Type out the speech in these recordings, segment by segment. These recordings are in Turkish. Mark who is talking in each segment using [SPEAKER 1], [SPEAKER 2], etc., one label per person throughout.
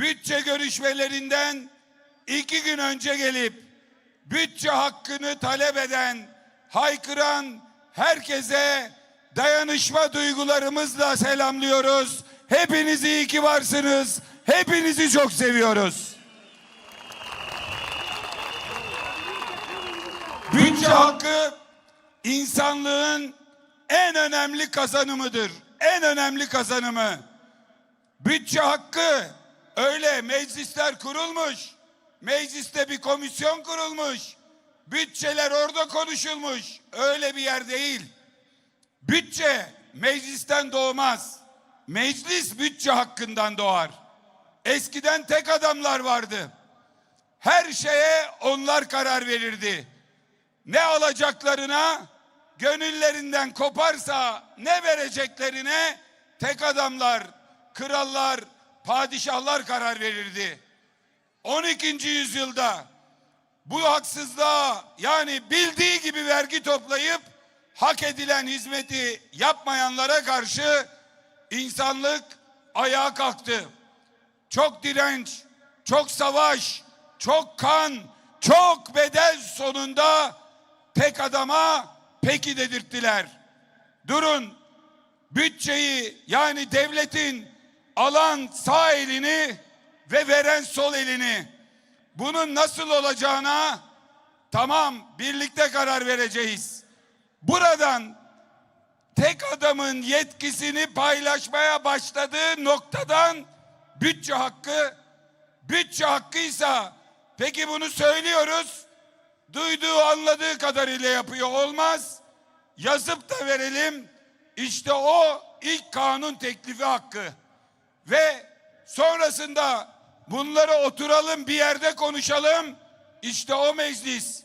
[SPEAKER 1] bütçe görüşmelerinden iki gün önce gelip bütçe hakkını talep eden, haykıran herkese dayanışma duygularımızla selamlıyoruz. Hepiniz iyi ki varsınız. Hepinizi çok seviyoruz. Bütçe hakkı insanlığın en önemli kazanımıdır. En önemli kazanımı. Bütçe hakkı öyle meclisler kurulmuş. Mecliste bir komisyon kurulmuş. Bütçeler orada konuşulmuş. Öyle bir yer değil. Bütçe meclisten doğmaz. Meclis bütçe hakkından doğar. Eskiden tek adamlar vardı. Her şeye onlar karar verirdi. Ne alacaklarına gönüllerinden koparsa ne vereceklerine tek adamlar, krallar, padişahlar karar verirdi. 12. yüzyılda bu haksızlığa yani bildiği gibi vergi toplayıp hak edilen hizmeti yapmayanlara karşı insanlık ayağa kalktı. Çok direnç, çok savaş, çok kan, çok bedel sonunda tek adama peki dedirttiler. Durun bütçeyi yani devletin alan sağ elini ve veren sol elini. Bunun nasıl olacağına tamam birlikte karar vereceğiz. Buradan tek adamın yetkisini paylaşmaya başladığı noktadan bütçe hakkı bütçe hakkıysa peki bunu söylüyoruz duyduğu anladığı kadarıyla yapıyor olmaz. Yazıp da verelim işte o ilk kanun teklifi hakkı ve sonrasında bunları oturalım bir yerde konuşalım. İşte o meclis.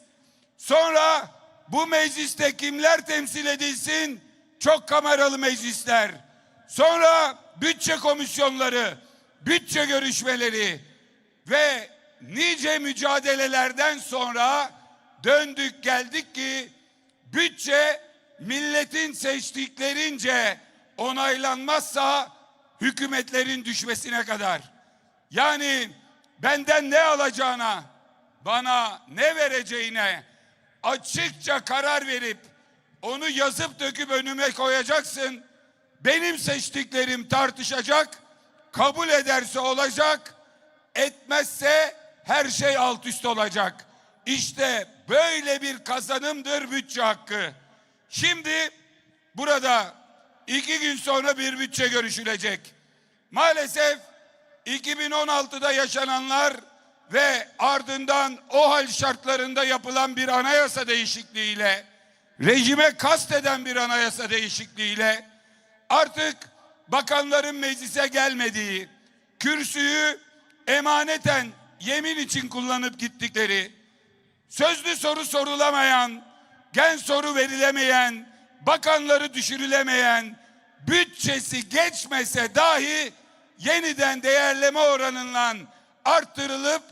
[SPEAKER 1] Sonra bu mecliste kimler temsil edilsin? Çok kameralı meclisler. Sonra bütçe komisyonları bütçe görüşmeleri ve nice mücadelelerden sonra döndük geldik ki bütçe milletin seçtiklerince onaylanmazsa hükümetlerin düşmesine kadar. Yani benden ne alacağına, bana ne vereceğine açıkça karar verip onu yazıp döküp önüme koyacaksın. Benim seçtiklerim tartışacak, kabul ederse olacak, etmezse her şey alt üst olacak. İşte böyle bir kazanımdır bütçe hakkı. Şimdi burada iki gün sonra bir bütçe görüşülecek. Maalesef 2016'da yaşananlar ve ardından o hal şartlarında yapılan bir anayasa değişikliğiyle, rejime kasteden bir anayasa değişikliğiyle artık bakanların meclise gelmediği, kürsüyü emaneten yemin için kullanıp gittikleri, sözlü soru sorulamayan, gen soru verilemeyen, bakanları düşürülemeyen, bütçesi geçmese dahi yeniden değerleme oranından arttırılıp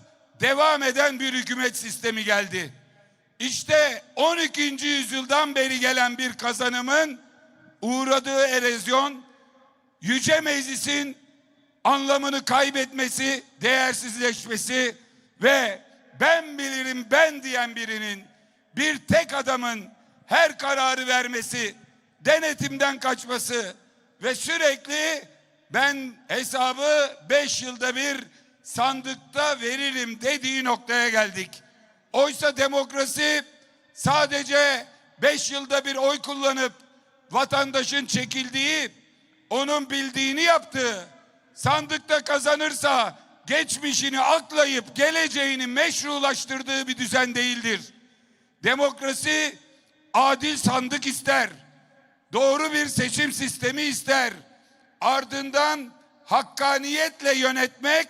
[SPEAKER 1] devam eden bir hükümet sistemi geldi. İşte 12. yüzyıldan beri gelen bir kazanımın uğradığı erozyon Yüce Meclis'in anlamını kaybetmesi, değersizleşmesi ve ben bilirim ben diyen birinin bir tek adamın her kararı vermesi, denetimden kaçması ve sürekli ben hesabı beş yılda bir sandıkta veririm dediği noktaya geldik. Oysa demokrasi sadece beş yılda bir oy kullanıp vatandaşın çekildiği, onun bildiğini yaptığı, sandıkta kazanırsa geçmişini aklayıp geleceğini meşrulaştırdığı bir düzen değildir. Demokrasi adil sandık ister. Doğru bir seçim sistemi ister. Ardından hakkaniyetle yönetmek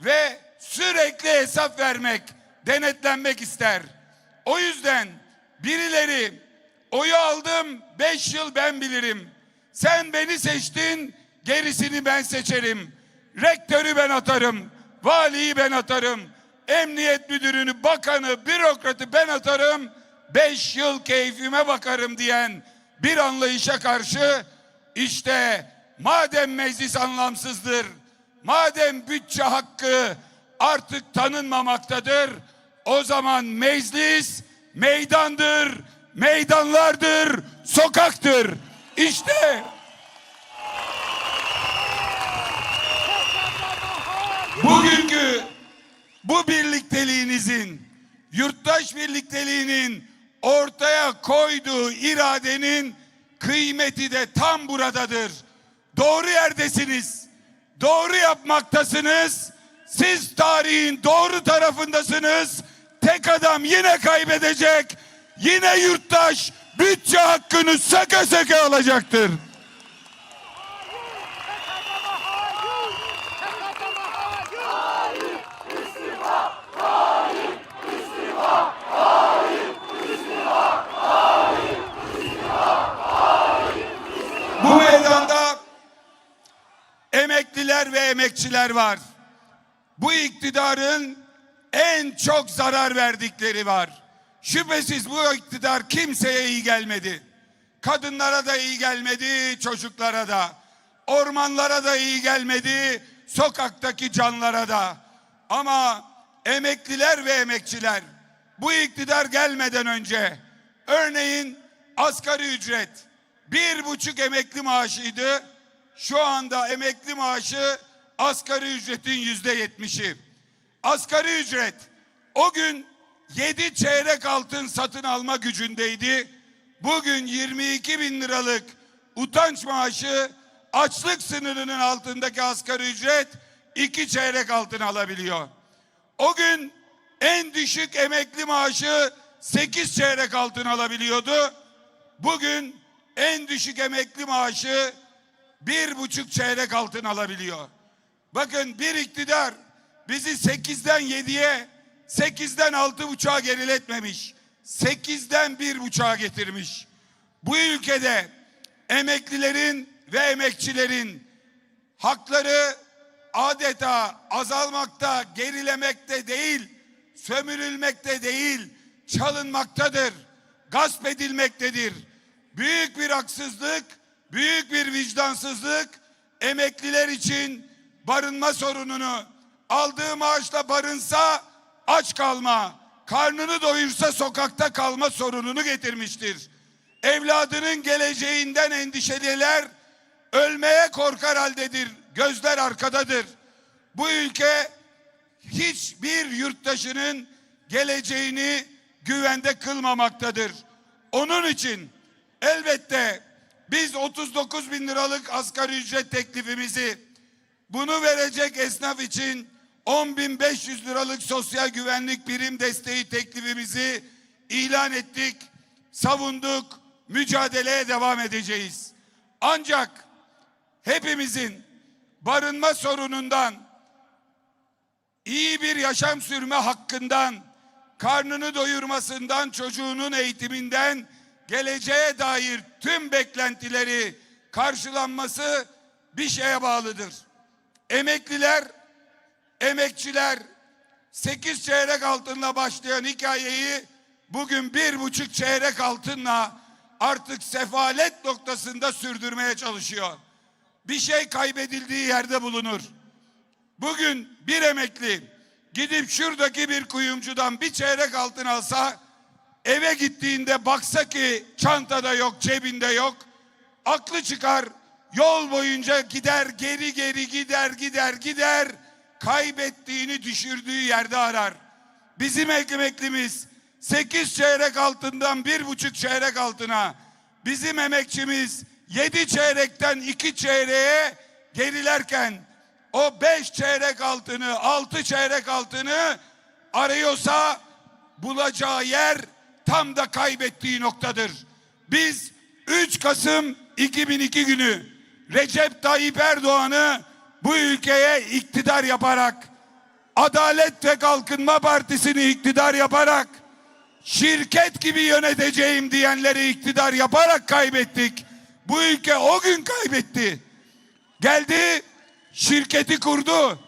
[SPEAKER 1] ve sürekli hesap vermek, denetlenmek ister. O yüzden birileri oyu aldım beş yıl ben bilirim. Sen beni seçtin gerisini ben seçerim. Rektörü ben atarım. Valiyi ben atarım. Emniyet müdürünü, bakanı, bürokratı ben atarım. Beş yıl keyfime bakarım diyen bir anlayışa karşı işte madem meclis anlamsızdır, madem bütçe hakkı artık tanınmamaktadır, o zaman meclis meydandır, meydanlardır, sokaktır. İşte bugünkü bu birlikteliğinizin, yurttaş birlikteliğinin ortaya koyduğu iradenin kıymeti de tam buradadır. Doğru yerdesiniz. Doğru yapmaktasınız. Siz tarihin doğru tarafındasınız. Tek adam yine kaybedecek. Yine yurttaş bütçe hakkını saka saka alacaktır. Emekçiler var. Bu iktidarın en çok zarar verdikleri var. Şüphesiz bu iktidar kimseye iyi gelmedi. Kadınlara da iyi gelmedi, çocuklara da. Ormanlara da iyi gelmedi, sokaktaki canlara da. Ama emekliler ve emekçiler bu iktidar gelmeden önce örneğin asgari ücret bir buçuk emekli maaşıydı. Şu anda emekli maaşı asgari ücretin yüzde yetmişi. Asgari ücret o gün 7 çeyrek altın satın alma gücündeydi. Bugün 22 bin liralık utanç maaşı açlık sınırının altındaki asgari ücret 2 çeyrek altın alabiliyor. O gün en düşük emekli maaşı 8 çeyrek altın alabiliyordu. Bugün en düşük emekli maaşı bir buçuk çeyrek altın alabiliyor. Bakın bir iktidar bizi sekizden yediye, sekizden altı buçuğa geriletmemiş. Sekizden bir buçuğa getirmiş. Bu ülkede emeklilerin ve emekçilerin hakları adeta azalmakta, gerilemekte değil, sömürülmekte değil, çalınmaktadır, gasp edilmektedir. Büyük bir haksızlık, büyük bir vicdansızlık emekliler için barınma sorununu aldığı maaşla barınsa aç kalma, karnını doyursa sokakta kalma sorununu getirmiştir. Evladının geleceğinden endişeliler ölmeye korkar haldedir. Gözler arkadadır. Bu ülke hiçbir yurttaşının geleceğini güvende kılmamaktadır. Onun için elbette biz 39 bin liralık asgari ücret teklifimizi bunu verecek esnaf için 10.500 liralık sosyal güvenlik birim desteği teklifimizi ilan ettik, savunduk, mücadeleye devam edeceğiz. Ancak hepimizin barınma sorunundan, iyi bir yaşam sürme hakkından, karnını doyurmasından, çocuğunun eğitiminden, geleceğe dair tüm beklentileri karşılanması bir şeye bağlıdır. Emekliler, emekçiler sekiz çeyrek altınla başlayan hikayeyi bugün bir buçuk çeyrek altınla artık sefalet noktasında sürdürmeye çalışıyor. Bir şey kaybedildiği yerde bulunur. Bugün bir emekli gidip şuradaki bir kuyumcudan bir çeyrek altın alsa eve gittiğinde baksa ki çantada yok, cebinde yok. Aklı çıkar, yol boyunca gider, geri geri gider, gider, gider. Kaybettiğini düşürdüğü yerde arar. Bizim emeklimiz sekiz çeyrek altından bir buçuk çeyrek altına. Bizim emekçimiz yedi çeyrekten iki çeyreğe gerilerken o beş çeyrek altını, altı çeyrek altını arıyorsa bulacağı yer tam da kaybettiği noktadır. Biz 3 Kasım 2002 günü Recep Tayyip Erdoğan'ı bu ülkeye iktidar yaparak Adalet ve Kalkınma Partisi'ni iktidar yaparak şirket gibi yöneteceğim diyenleri iktidar yaparak kaybettik. Bu ülke o gün kaybetti. Geldi şirketi kurdu.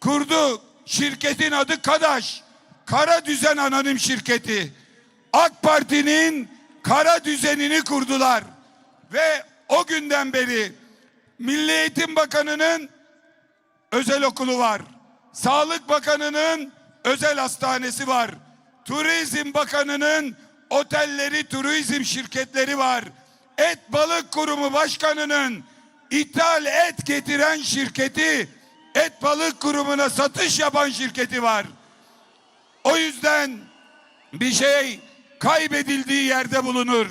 [SPEAKER 1] Kurdu. Şirketin adı Kadaş. Kara Düzen Anonim Şirketi. AK Parti'nin kara düzenini kurdular. Ve o günden beri Milli Eğitim Bakanı'nın özel okulu var. Sağlık Bakanı'nın özel hastanesi var. Turizm Bakanı'nın otelleri, turizm şirketleri var. Et Balık Kurumu Başkanı'nın ithal et getiren şirketi, Et Balık Kurumu'na satış yapan şirketi var. O yüzden bir şey kaybedildiği yerde bulunur.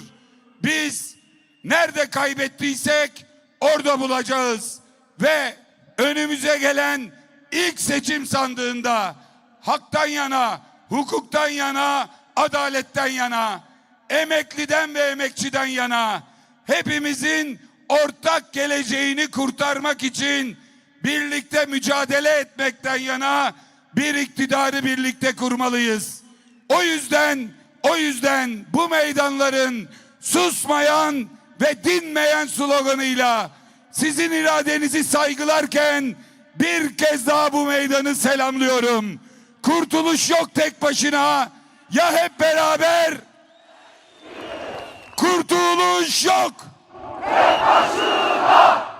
[SPEAKER 1] Biz nerede kaybettiysek orada bulacağız. Ve önümüze gelen ilk seçim sandığında haktan yana, hukuktan yana, adaletten yana, emekliden ve emekçiden yana hepimizin ortak geleceğini kurtarmak için birlikte mücadele etmekten yana bir iktidarı birlikte kurmalıyız. O yüzden o yüzden bu meydanların susmayan ve dinmeyen sloganıyla sizin iradenizi saygılarken bir kez daha bu meydanı selamlıyorum. Kurtuluş yok tek başına. Ya hep beraber? Kurtuluş yok.
[SPEAKER 2] Tek başına